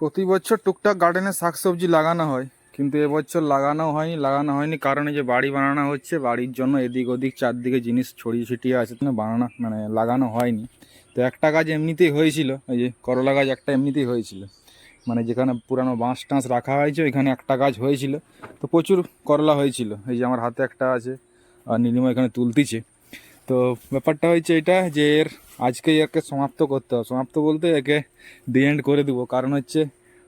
প্রতি বছর টুকটাক গার্ডেনে শাকসবজি লাগানো হয়, কিন্তু এবছর লাগানো হয়নি লাগানো হয়নি কারণ যে বাড়ি বানানো হচ্ছে, বাড়ির জন্য এদিক ওদিক চারদিকে জিনিস ছড়িয়ে ছিটিয়ে আছে তো বানানো মানে লাগানো হয়নি। তো একটা গাছ এমনিতেই হয়েছিল, এই যে করলা গাছ একটা এমনিতেই হয়েছিল। মানে যেখানে পুরানো বাঁশ টাঁশ রাখা হয়েছে, ওইখানে একটা গাছ হয়েছিল। তো প্রচুর করলা হয়েছিল, এই যে আমার হাতে একটা আছে, আর নীলিমা এখানে তুলতিছে। তো ব্যাপারটা হচ্ছে এটা যে এর আজকে একে সমাপ্ত করতে হবে। সমাপ্ত বলতে একে দি এন্ড করে দেবো। কারণ হচ্ছে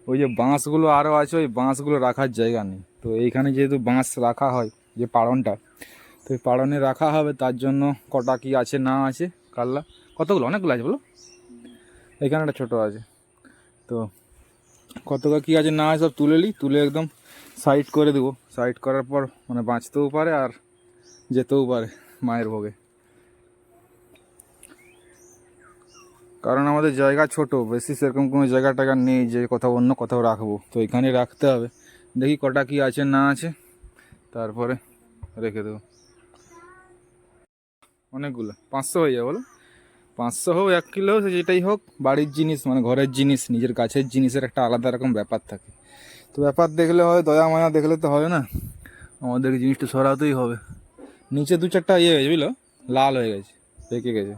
ওই যে বাঁশগুলো আরও আছে, ওই বাঁশগুলো রাখার জায়গা নেই। তো এইখানে যেহেতু বাঁশ রাখা হয়, যে পাড়নটা, তো এই পাড়নে রাখা হবে। তার জন্য কটা কি আছে, না আছে, কাল্লা? কতগুলো? অনেকগুলো আছে বলো। এখানে একটা ছোটো আছে। তো কতটা কী আছে, না আছে সব তুলে নিই। তুলে একদম সাইড করে দেবো। সাইড করার পর মানে বাঁচতেও পারে আর যেতেও পারে মায়ের ভোগে। কারণ আমাদের জায়গা ছোট, বেশি সেরকম কোনো জায়গা টায়গা নেই যে কোথাও অন্য কোথাও রাখব। তো এখানে রাখতে হবে। দেখি কটা কি আছে, না আছে। তারপরে রেখে দেবো। অনেকগুলো। পাঁচশো হয়ে যাবে বলো। পাঁচশো হোক, এক কিলো হোক যেটাই হোক, বাড়ির জিনিস মানে ঘরের জিনিস, নিজের গাছের জিনিসের একটা আলাদা রকম ব্যাপার থাকে। তো ব্যাপার দেখলে হয়, দয়া মায়া দেখলে তো হবে না। আমাদের জিনিসটা সরাতেই হবে। নিচে দু চারটা ইয়ে হয়েছে বুঝলো? লাল হয়ে গেছে, পেকে গেছে।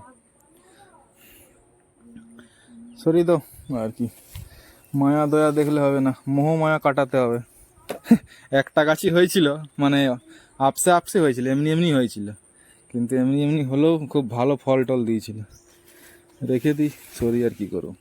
সরি তো আর কি। মায়া, দয়া দেখলে হবে না। মোহ, মায়া কাটাতে হবে। একটা গাছই হয়েছিল মানে আপসে আপসে হয়েছিল, এমনি এমনি হয়েছিল। কিন্তু এমনি এমনি হলেও খুব ভালো ফল টল দিয়েছিল। রেখে দিই সরি আর কি করব।